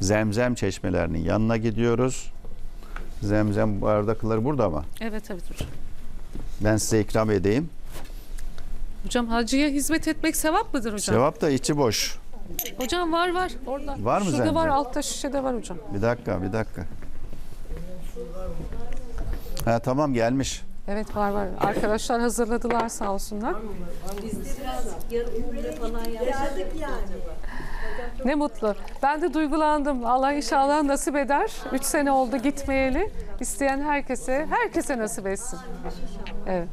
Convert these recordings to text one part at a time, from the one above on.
Zemzem çeşmelerinin yanına gidiyoruz. Zemzem bardakları burada mı? Evet evet hocam. Ben size ikram edeyim. Hocam hacıya hizmet etmek sevap mıdır hocam? Cevap da içi boş. Hocam var var orada. Var mı Şurada zemzem? var altta şişede var hocam. Bir dakika, bir dakika. Ha tamam gelmiş. Evet var var. Arkadaşlar hazırladılar sağ olsunlar. Ne mutlu. Ben de duygulandım. Allah inşallah nasip eder. Üç sene oldu gitmeyeli. İsteyen herkese, herkese nasip etsin. Evet.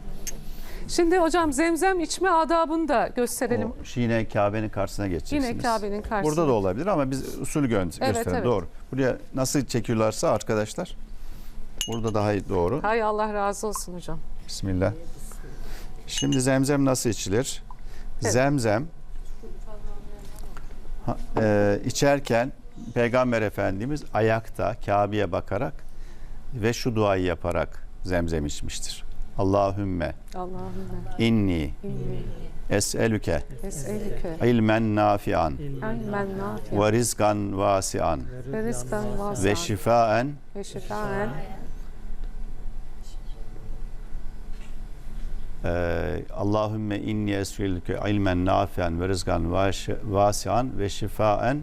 Şimdi hocam zemzem içme adabını da gösterelim. O, yine Kabe'nin karşısına geçeceksiniz. Yine Kabe'nin karşısına. Burada da olabilir ama biz usulü gö- gösterelim. evet. Doğru. Buraya nasıl çekiyorlarsa arkadaşlar. Burada daha iyi doğru. Hay Allah razı olsun hocam. Bismillah. Şimdi zemzem nasıl içilir? Evet. Zemzem e, içerken Peygamber Efendimiz ayakta Kabe'ye bakarak ve şu duayı yaparak zemzem içmiştir. Allahümme Allahümme. inni inni. es'elüke es'elüke. ilmen nafian ilmen nafi'an. ve rizkan vasian ve rizkan vasi'an. ve şifaen ve şifaen Allahümme inni es'elüke ilmen nafian ve rizkan vaş- vasian ve şifaen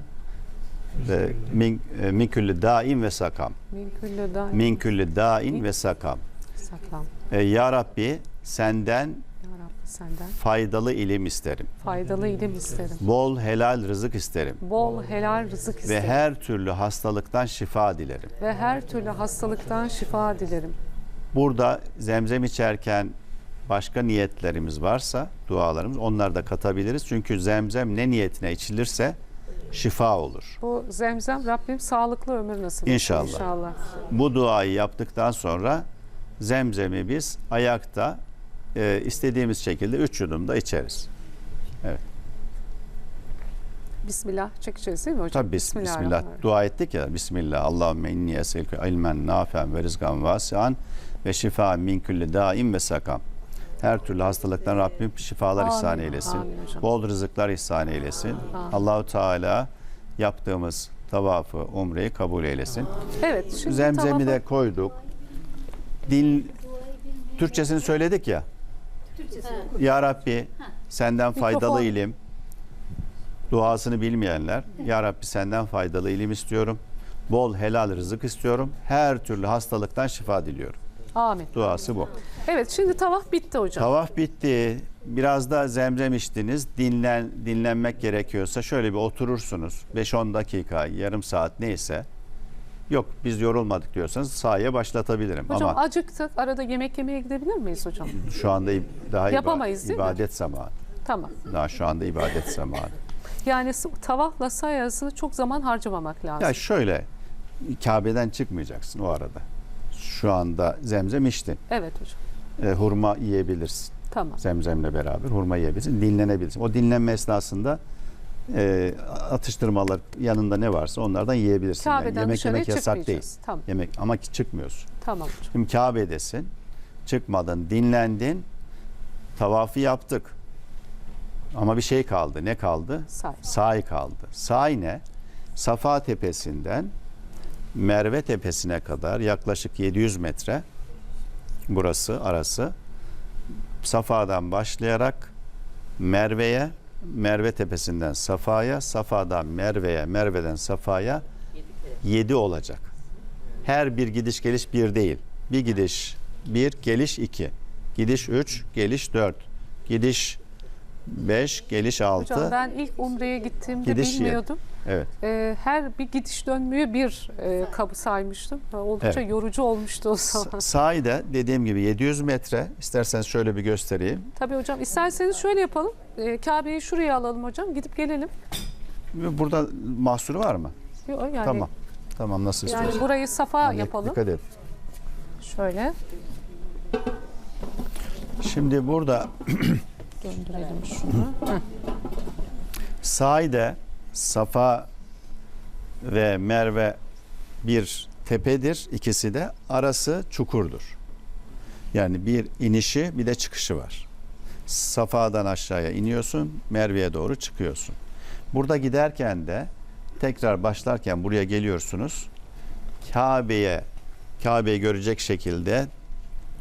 ve min, e, min külli daim ve sakam. min kulli daim Min külli dain ve sakam. saklam. Ee, ya Rabbi senden senden faydalı ilim isterim. faydalı ilim isterim. Bol helal rızık isterim. Bol helal rızık Ve isterim. her türlü hastalıktan şifa dilerim. Ve her türlü hastalıktan şifa dilerim. Burada zemzem içerken başka niyetlerimiz varsa dualarımız onları da katabiliriz. Çünkü zemzem ne niyetine içilirse şifa olur. Bu zemzem Rabbim sağlıklı ömür nasip etsin İnşallah. İnşallah. Bu duayı yaptıktan sonra zemzemi biz ayakta e, istediğimiz şekilde üç yudumda içeriz. Bismillah çekeceğiz değil mi hocam? Tabii bis- bismillah. Bismillahirrahmanirrahim. Dua ettik ya. Bismillah. Allahümme inni eselke ilmen nafi'an ve rizkan vasian ve şifa min kulli daim ve sakam. Her türlü hastalıktan Rabbim şifalar Amin, ihsan eylesin. amin. Bol rızıklar ihsan eylesin. Allahu Teala yaptığımız tavafı, umreyi kabul eylesin. Evet. Şimdi Zemzemi tavafa- de koyduk. Dil Türkçesini söyledik ya. Ya Rabbi senden faydalı Mikrofon. ilim. Duasını bilmeyenler Ya Rabbi senden faydalı ilim istiyorum. Bol helal rızık istiyorum. Her türlü hastalıktan şifa diliyorum. Amin. Duası bu. Evet şimdi tavaf bitti hocam. Tavaf bitti. Biraz da zemzem içtiniz. Dinlen dinlenmek gerekiyorsa şöyle bir oturursunuz. 5-10 dakika, yarım saat neyse. Yok biz yorulmadık diyorsanız sahaya başlatabilirim. hocam Ama acıktık. Arada yemek yemeye gidebilir miyiz hocam? şu anda daha iba- Yapamayız, değil mi? ibadet zamanı. Tamam. Daha şu anda ibadet zamanı. Yani s- tavafla say arasında çok zaman harcamamak lazım. Ya şöyle Kabe'den çıkmayacaksın o arada. Şu anda zemzem içtin. Evet hocam. E, hurma yiyebilirsin. Tamam. Zemzemle beraber hurma yiyebilirsin. Dinlenebilirsin. O dinlenme esnasında e, atıştırmalar yanında ne varsa onlardan yiyebilirsin. Yani Kabe'den yemek dışarıya yemek yasak değil. Tamam. Yemek ama ki çıkmıyorsun. Tamam hocam. Şimdi Kabe'desin. Çıkmadın, dinlendin. Tavafı yaptık. Ama bir şey kaldı. Ne kaldı? Say. Sa'i kaldı. Sa'i ne? Safa Tepesi'nden Merve Tepesi'ne kadar yaklaşık 700 metre burası arası. Safa'dan başlayarak Merve'ye, Merve Tepesi'nden Safa'ya, Safa'dan Merve'ye, Merve'den Safa'ya 7 olacak. Her bir gidiş geliş bir değil. Bir gidiş bir, geliş iki. Gidiş üç, geliş dört. Gidiş beş, geliş altı. Hocam ben ilk umreye gittiğimde Gidiş bilmiyordum. Evet. Ee, her bir gidiş dönmüyor bir e, kabı saymıştım. Oldukça Evet. yorucu olmuştu o zaman. Sahide dediğim gibi 700 metre. İsterseniz şöyle bir göstereyim. Tabii hocam isterseniz şöyle yapalım. Ee, Kabe'yi şuraya alalım hocam. Gidip gelelim. Burada mahsuru var mı? Yo, Yani, Tamam. Tamam nasıl Yani istiyorsun? burayı safa Tamam, yapalım. Dikkat et. Şöyle Şimdi burada döndürelim şunu. Sahide Safa ve Merve bir tepedir. İkisi de arası çukurdur. Yani bir inişi bir de çıkışı var. Safa'dan aşağıya iniyorsun, Merve'ye doğru çıkıyorsun. Burada giderken de tekrar başlarken buraya geliyorsunuz. Kabe'ye Kabe'yi görecek şekilde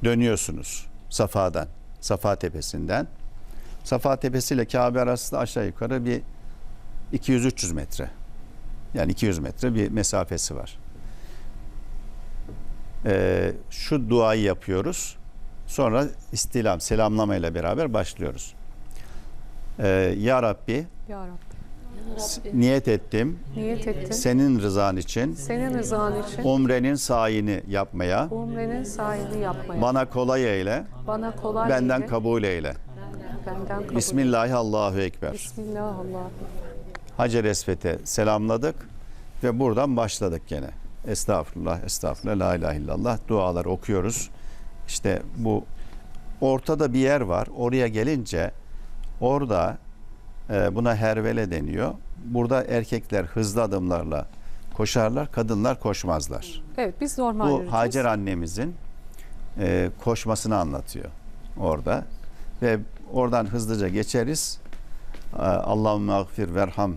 dönüyorsunuz Safa'dan, Safa tepesinden. Safa tepesi ile Kabe arasında aşağı yukarı bir 200-300 metre. Yani 200 metre bir mesafesi var. Ee, şu duayı yapıyoruz. Sonra istilam, selamlamayla beraber başlıyoruz. Ee, ya Rabbi Ya Rabbi. niyet ettim Niyet ettim. senin rızan için Senin rızan için umrenin sayini yapmaya umrenin sahibini yapmaya. bana kolay eyle Bana kolay benden eyle. kabul eyle. Benden kabul. Bismillahi Allahu Ekber. Hacer Esvet'e selamladık ve buradan başladık gene. Estağfurullah, estağfurullah, la ilahe illallah dualar okuyoruz. İşte bu ortada bir yer var. Oraya gelince orada e, buna hervele deniyor. Burada erkekler hızlı adımlarla koşarlar, kadınlar koşmazlar. Evet biz normal Bu yürüyeceğiz. Hacer annemizin e, koşmasını anlatıyor orada. Ve oradan hızlıca geçeriz. Allahümme agfir verham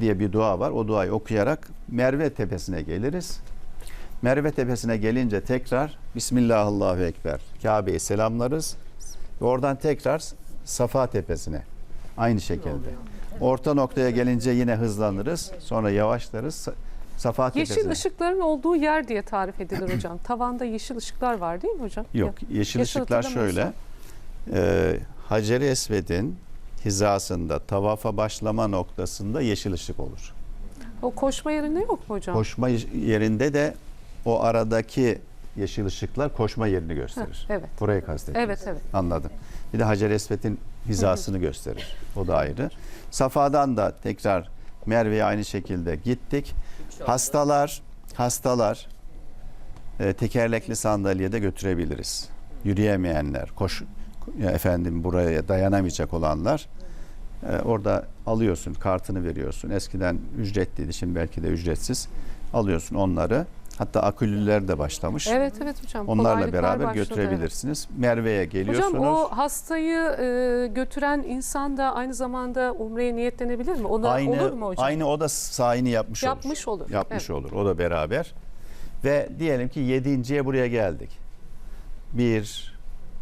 diye bir dua var. O duayı okuyarak Merve tepesine geliriz. Merve tepesine gelince tekrar Bismillahirrahmanirrahim Ekber. Kabe'yi selamlarız. Ve oradan tekrar Safa tepesine. Aynı şekilde. Orta noktaya gelince yine hızlanırız. Sonra yavaşlarız. Sa- Safa tepesine. Yeşil ışıkların olduğu yer diye tarif edilir hocam. Tavanda yeşil ışıklar var değil mi hocam? Yok, yeşil Yaşı ışıklar şöyle. E, Hacer-i Esved'in hizasında, tavafa başlama noktasında yeşil ışık olur. O koşma yerinde yok mu hocam? Koşma yerinde de o aradaki yeşil ışıklar koşma yerini Heh, gösterir. evet. Burayı kastettim. Evet evet. Anladım. Bir de Hacer Esved'in hizasını gösterir. O da ayrı. Safa'dan da tekrar Merve'ye aynı şekilde gittik. Hastalar, hastalar e, tekerlekli sandalyede götürebiliriz. Yürüyemeyenler, koş ya efendim buraya dayanamayacak olanlar e, orada alıyorsun, kartını veriyorsun. Eskiden ücretliydi, şimdi belki de ücretsiz. Alıyorsun onları. Hatta aküllüler de başlamış. Evet evet hocam. Onlarla beraber başladı, götürebilirsiniz. Merve'ye geliyorsunuz. Hocam o hastayı e, götüren insan da aynı zamanda umreye niyetlenebilir mi? Ona aynı olur mu hocam? aynı o da sayını yapmış, Yapmış olur. olur. Yapmış Evet. olur. O da beraber. Ve diyelim ki yedinciye buraya geldik. 1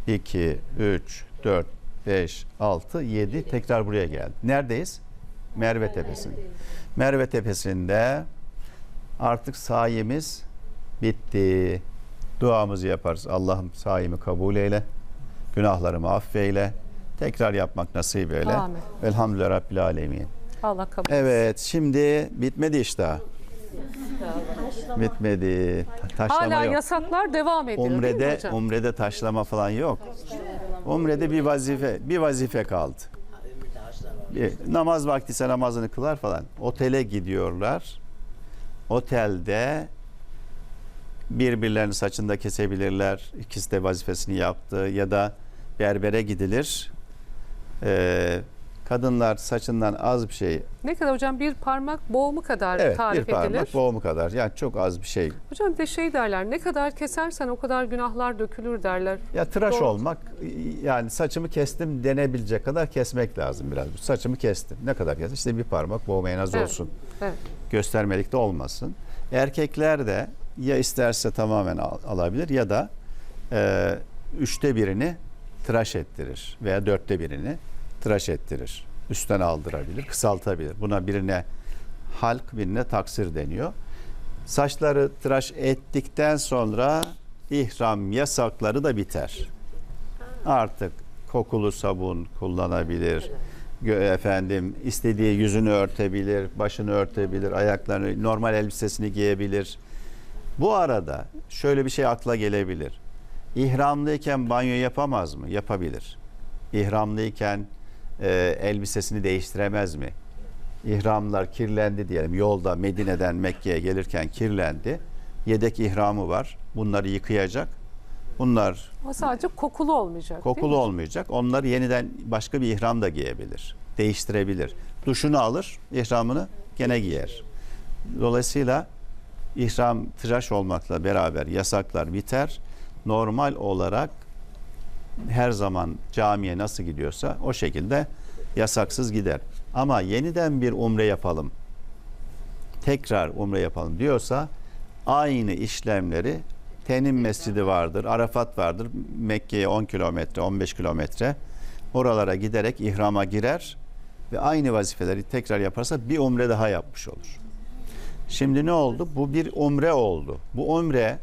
2 3 4 5 6 7 tekrar buraya geldik. Neredeyiz? Merve Tepesi'nde. Merve Tepesi'nde artık sayemiz bitti. Duamızı yaparız. Allah'ım sayemi kabul eyle. Günahlarımı affeyle. Tekrar yapmak nasip eyle. Amin. Elhamdülillah Rabbil Alemin. Allah kabul etsin. Evet şimdi bitmedi işte. Bitmedi. Ta- Taşlama Hala yok. yasaklar devam ediyor değil mi Umrede hocam? umrede taşlama falan yok. Umrede bir vazife bir vazife kaldı. Bir, namaz vakti ise namazını kılar falan. Otele gidiyorlar. Otelde birbirlerinin saçında kesebilirler. İkisi de vazifesini yaptı ya da berbere gidilir. Ee, kadınlar saçından az bir şey Ne kadar hocam bir parmak boğumu kadar Evet tarif bir parmak edilir. boğumu kadar. Yani çok az bir şey. Hocam bir de şey derler ne kadar kesersen o kadar günahlar dökülür derler. Ya tıraş Doğru. olmak yani saçımı kestim denebilecek kadar kesmek lazım biraz. Saçımı kestim. Ne kadar kestim? İşte bir parmak boğum en az Evet. olsun. Evet. Göstermelik de olmasın. Erkekler de ya isterse tamamen al- alabilir ya da e, üçte birini tıraş ettirir veya dörtte birini tıraş ettirir. Üstten aldırabilir, kısaltabilir. Buna birine halk, birine taksir deniyor. Saçları tıraş ettikten sonra ihram yasakları da biter. Artık kokulu sabun kullanabilir. Efendim istediği yüzünü örtebilir, başını örtebilir, ayaklarını, normal elbisesini giyebilir. Bu arada şöyle bir şey akla gelebilir. İhramlıyken banyo yapamaz mı? Yapabilir. İhramlıyken e, elbisesini değiştiremez mi? İhramlar kirlendi diyelim. Yolda Medine'den Mekke'ye gelirken kirlendi. Yedek ihramı var. Bunları yıkayacak. Bunlar Ama sadece kokulu olmayacak kokulu olmayacak. Onları yeniden başka bir ihram da giyebilir. Değiştirebilir. Duşunu alır, ihramını gene giyer. Dolayısıyla ihram tıraş olmakla beraber yasaklar biter. Normal olarak her zaman camiye nasıl gidiyorsa o şekilde yasaksız gider. Ama yeniden bir umre yapalım. tekrar umre yapalım diyorsa aynı işlemleri Tenim Mescidi vardır, Arafat vardır. Mekke'ye 10 kilometre, 15 kilometre. Oralara giderek ihrama girer ve aynı vazifeleri tekrar yaparsa bir umre daha yapmış olur. Şimdi ne oldu? Bu bir umre oldu. Bu umre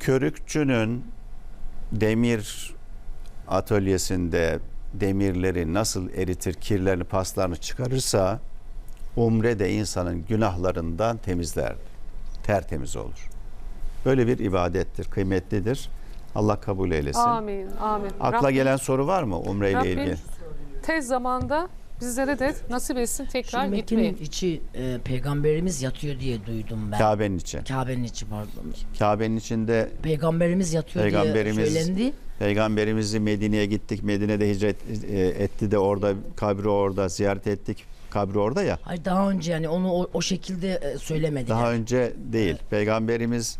körükçünün demir atölyesinde demirleri nasıl eritir, kirlerini, paslarını çıkarırsa umre de insanın günahlarından temizler. Tertemiz olur. Böyle bir ibadettir, kıymetlidir. Allah kabul eylesin. Amin. Amin. Akla Rabbim gelen soru var mı umre ile ilgili? tez zamanda bizlere de nasip etsin tekrar Şimdi gitmeyi. Mekke'nin içi e, peygamberimiz yatıyor diye duydum ben. Kabe'nin içi. Kabe'nin içi pardon. Kabe'nin içinde Peygamberimiz yatıyor Peygamberimiz- diye söylendi. Peygamberimizi Medine'ye gittik. Medine'de hicret e, etti de orada kabri orada ziyaret ettik. Kabri orada ya. Hayır daha önce yani onu o, o şekilde e, söylemediler. Daha önce değil. Peygamberimiz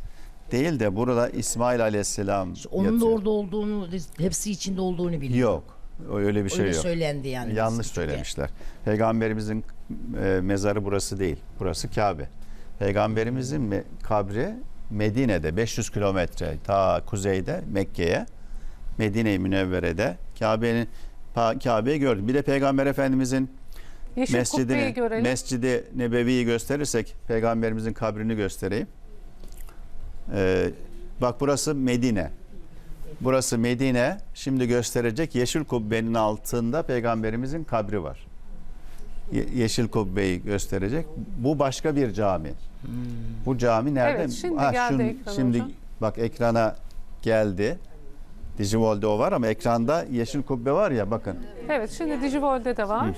değil de burada İsmail Aleyhisselam Onun da yatıyor. orada olduğunu, hepsi içinde olduğunu biliyor. Yok. Öyle bir şey Öyle yok. söylendi yani. Yanlış biz söylemişler. Peygamberimizin e, mezarı burası değil. Burası Kabe. Peygamberimizin me- kabri Medine'de 500 kilometre ta kuzeyde Mekke'ye Medine-i Münevvere'de Kabe'nin Kabe'yi gördük. Bir de Peygamber Efendimizin Yeşil kubbeyi mescidini. Mescidi Nebevi'yi gösterirsek Peygamberimizin kabrini göstereyim. Ee, bak burası Medine. Burası Medine. Şimdi gösterecek yeşil kubbenin altında Peygamberimizin kabri var. Ye- yeşil kubbeyi gösterecek. Bu başka bir cami. Bu cami nerede? Evet, şimdi geldi şun- ekrana Şimdi hocam. bak ekrana geldi. Digivol'de o var ama ekranda yeşil kubbe var ya bakın. Evet şimdi Digivol'de de var.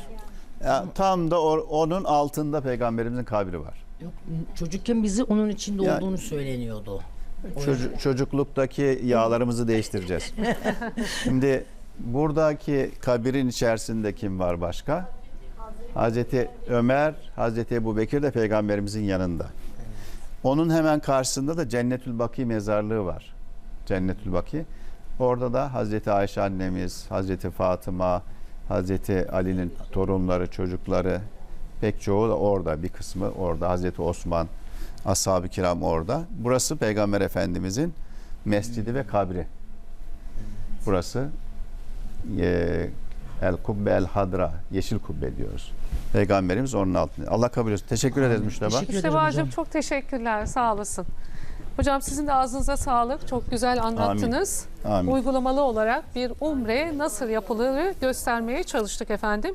Ya, tam da or- onun altında peygamberimizin kabri var. Yok, çocukken bizi onun içinde Ya- olduğunu söyleniyordu. Çocuk, çocukluktaki yağlarımızı değiştireceğiz. Şimdi buradaki kabirin içerisinde kim var başka? Hazreti Ömer, Hazreti Ebu Bekir de peygamberimizin yanında. Onun hemen karşısında da Cennetül Baki mezarlığı var. Cennetül Baki. Orada da Hazreti Ayşe annemiz, Hazreti Fatıma, Hazreti Ali'nin torunları, çocukları pek çoğu da orada. Bir kısmı orada. Hazreti Osman, ashab-ı kiram orada. Burası Peygamber Efendimizin mescidi ve kabri. Burası e, El Kubbe El Hadra, yeşil kubbe diyoruz. Peygamberimiz onun altında. Allah kabul etsin. Teşekkür ederiz Müşteba. Teşekkür ederim Mustafa'cığım hocam. çok teşekkürler. Sağ olasın. Hocam sizin de ağzınıza sağlık. Çok güzel anlattınız. Amin. Uygulamalı olarak bir umre nasıl yapılır göstermeye çalıştık efendim.